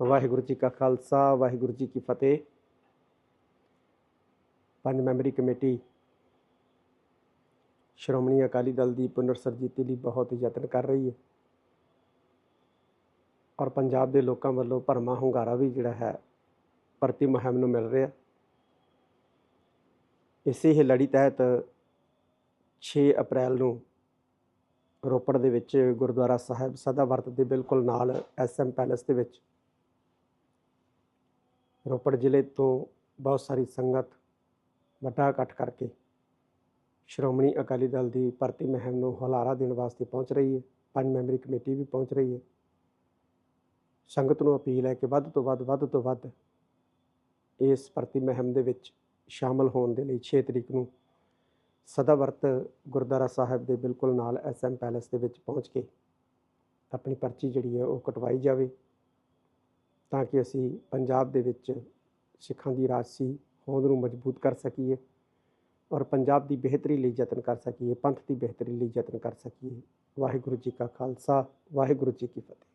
ਵਾਹਿਗੁਰੂ ਜੀ ਕਾ ਖਾਲਸਾ, ਵਾਹਿਗੁਰੂ ਜੀ ਕੀ ਫਤਿਹ। ਪੰਜ ਮੈਂਬਰੀ ਕਮੇਟੀ, ਸ਼੍ਰੋਮਣੀ ਅਕਾਲੀ ਦਲ ਦੀ ਪੁਨਰ ਸਰਜੀਤੀ ਲਈ ਬਹੁਤ ਯਤਨ ਕਰ ਰਹੀ ਹੈ। ਔਰ ਪੰਜਾਬ ਦੇ ਲੋਕਾਂ ਵੱਲੋਂ ਭਰਮਾ ਹੁੰਗਾਰਾ ਵੀ ਜਿਹੜਾ ਹੈ ਪ੍ਰਤੀ ਮੁਹਿੰਮ ਨੂੰ ਮਿਲ ਰਿਹਾ। ਇਸੇ ਹੀ ਲੜੀ ਤਹਿਤ 6 ਅਪ੍ਰੈਲ ਨੂੰ ਰੋਪੜ ਦੇ ਵਿੱਚ ਗੁਰਦੁਆਰਾ ਸਾਹਿਬ ਸਦਾ ਵਰਤ ਦੇ ਬਿਲਕੁਲ ਨਾਲ ਐਸਐਮ ਪੈਲੇਸ ਦੇ ਵਿੱਚ ਰੋਪੜ ਜ਼ਿਲ੍ਹੇ ਤੋਂ ਬਹੁਤ ਸਾਰੀ ਸੰਗਤ ਵੱਡਾ ਇਕੱਠ ਕਰਕੇ ਸ਼੍ਰੋਮਣੀ ਅਕਾਲੀ ਦਲ ਦੀ ਭਰਤੀ ਮਹਿਮ ਨੂੰ ਹੁਲਾਰਾ ਦੇਣ ਵਾਸਤੇ ਪਹੁੰਚ ਰਹੀ ਹੈ ਪੰਜ ਮੈਂਬਰੀ ਕਮੇਟੀ ਵੀ ਪਹੁੰਚ ਰਹੀ ਹੈ ਸੰਗਤ ਨੂੰ ਅਪੀਲ ਹੈ ਕਿ ਵੱਧ ਤੋਂ ਵੱਧ ਵੱਧ ਤੋਂ ਵੱਧ ਇਸ ਭਰਤੀ ਮੁਹਿੰਮ ਦੇ ਵਿੱਚ ਸ਼ਾਮਲ ਹੋਣ ਦੇ ਲਈ 6 ਤਰੀਕ ਨੂੰ ਸਦਾਵਰਤ ਗੁਰਦੁਆਰਾ ਸਾਹਿਬ ਦੇ ਬਿਲਕੁਲ ਨਾਲ ਐਸਐਮ ਪੈਲੇਸ ਦੇ ਵਿੱਚ ਪਹੁੰਚ ਕੇ ਆਪਣੀ ਪਰਚੀ ਜਿਹੜੀ ਹੈ ਉਹ ਕਟਵਾਈ ਜਾਵੇ ਤਾਂ ਕਿ ਅਸੀਂ ਪੰਜਾਬ ਦੇ ਵਿੱਚ ਸਿੱਖਾਂ ਦੀ ਰਾਜਸੀ ਹੋਂਦ ਨੂੰ ਮਜ਼ਬੂਤ ਕਰ ਸਕੀਏ ਔਰ ਪੰਜਾਬ ਦੀ ਬਿਹਤਰੀ ਲਈ ਯਤਨ ਕਰ ਸਕੀਏ, ਪੰਥ ਦੀ ਬਿਹਤਰੀ ਲਈ ਯਤਨ ਕਰ ਸਕੀਏ। ਵਾਹਿਗੁਰੂ ਜੀ ਕਾ ਖਾਲਸਾ, ਵਾਹਿਗੁਰੂ ਜੀ ਕੀ ਫਤਿਹ।